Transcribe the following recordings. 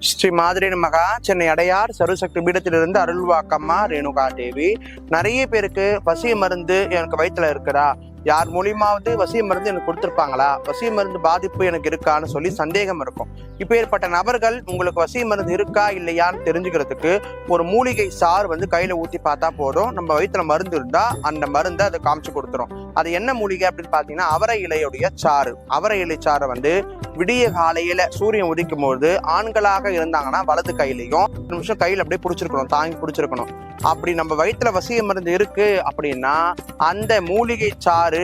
ஸ்ரீ மாதிரின் மகா சென்னை அடையார் சருசக்தி பீடத்திலிருந்து அருள்வாக்கம்மா ரேணுகா தேவி நிறைய பேருக்கு பசிய மருந்து எனக்கு வயிற்றுல இருக்குதா யார் மூலியமாவது வசிய மருந்து எனக்கு கொடுத்துருப்பாங்களா? வசிய மருந்து பாதிப்பு எனக்கு இருக்கான்னு சொல்லி சந்தேகம் இருக்கும். இப்போ ஏற்பட்ட நபர்கள் உங்களுக்கு வசிய மருந்து இருக்கா இல்லையான்னு தெரிஞ்சுக்கிறதுக்கு ஒரு மூலிகை சாறு வந்து கையில ஊத்தி பார்த்தா போதும். நம்ம வயிற்றுல மருந்து இருந்தா அந்த மருந்தை அதை காமிச்சு கொடுத்துரும். அது என்ன மூலிகை அப்படின்னு பாத்தீங்கன்னா அவரை இலையுடைய சாறு. அவரை இலை சாறை வந்து விடிய காலையில சூரியன் உதிக்கும் போது ஆண்களாக இருந்தாங்கன்னா வலது கையிலையும் ஒரு நிமிஷம் கையில அப்படியே பிடிச்சிருக்கணும் தாங்கி பிடிச்சிருக்கணும். அப்படி நம்ம வயிற்றுல வசிய மருந்து இருக்கு அப்படின்னா அந்த மூலிகை சாறு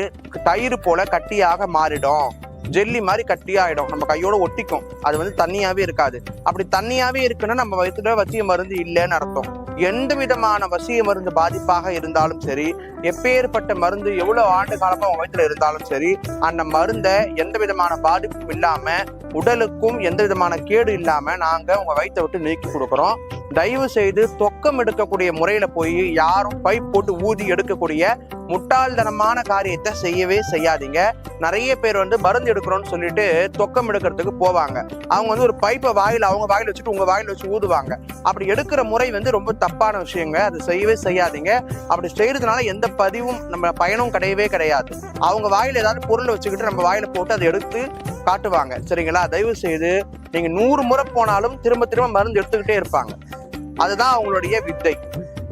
தயிர் போல கட்டியாக மாறிடும். ஜெல்லி மாதிரி கட்டியாயிடும். நம்ம கையோட ஒட்டிக்கும். அது வந்து தண்ணியாவே இருக்காது. அப்படி தண்ணியாவே இருக்குன்னா நம்ம வயிற்றுல வசிய மருந்து இல்லைன்னு அர்த்தம். எந்த விதமான வசிய மருந்து பாதிப்பாக இருந்தாலும் சரி எப்பேற்பட்ட மருந்து எவ்வளவு ஆண்டு காலமா உங்க வயிற்றுல இருந்தாலும் சரி அந்த மருந்தை எந்த விதமான பாதிப்பும் இல்லாம உடலுக்கும் எந்த விதமான கேடு இல்லாம நாங்க உங்க வயிற்றை விட்டு நீக்கி கொடுக்குறோம். தயவு செய்து தொக்கம் எடுக்கக்கூடிய முறையில போய் யாரும் பைப் போட்டு ஊதி எடுக்கக்கூடிய முட்டாள்தனமான காரியத்தை செய்யவே செய்யாதீங்க. நிறைய பேர் வந்து மருந்து எடுக்கிறோம்னு சொல்லிட்டு தொக்கம் எடுக்கிறதுக்கு போவாங்க. அவங்க வந்து ஒரு பைப்பை வாயில் அவங்க வாயில் வச்சுட்டு உங்க வாயில் வச்சு ஊதுவாங்க. அப்படி எடுக்கிற முறை வந்து ரொம்ப தப்பான விஷயங்க. அது செய்யவே செய்யாதீங்க. அப்படி செய்யறதுனால எந்த பதிவும் நம்ம பயனும் கிடையவே கிடையாது. அவங்க வாயில் ஏதாவது பொருளை வச்சுக்கிட்டு நம்ம வாயில போட்டு அதை எடுத்து காட்டுவாங்க. சரிங்களா? தயவு செய்து நீங்க நூறு முறை போனாலும் திரும்ப திரும்ப மருந்து எடுத்துக்கிட்டே இருப்பாங்க. அதுதான் அவங்களுடைய வித்தை.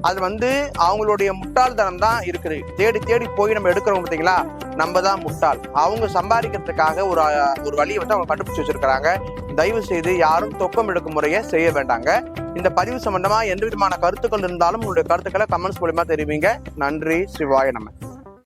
அது வந்து அவங்களுடைய முட்டாள்தனம் தான் இருக்குது. தேடி தேடி போய் நம்ம எடுக்கிறோம் பார்த்தீங்களா? நம்ம தான் முட்டாள். அவங்க சம்பாதிக்கிறதுக்காக ஒரு ஒரு வழியை வந்து அவங்க கண்டுபிடிச்சு வச்சிருக்கிறாங்க. தயவு செய்து யாரும் தொக்கம் எடுக்கும் முறையை செய்ய வேண்டாங்க. இந்த பதிவு சம்பந்தமா எந்த விதமான கருத்துக்கள் இருந்தாலும் உங்களுடைய கருத்துக்களை கமெண்ட்ஸ் மூலியமா தெரிவிங்க. நன்றி. சிவாய நம்ம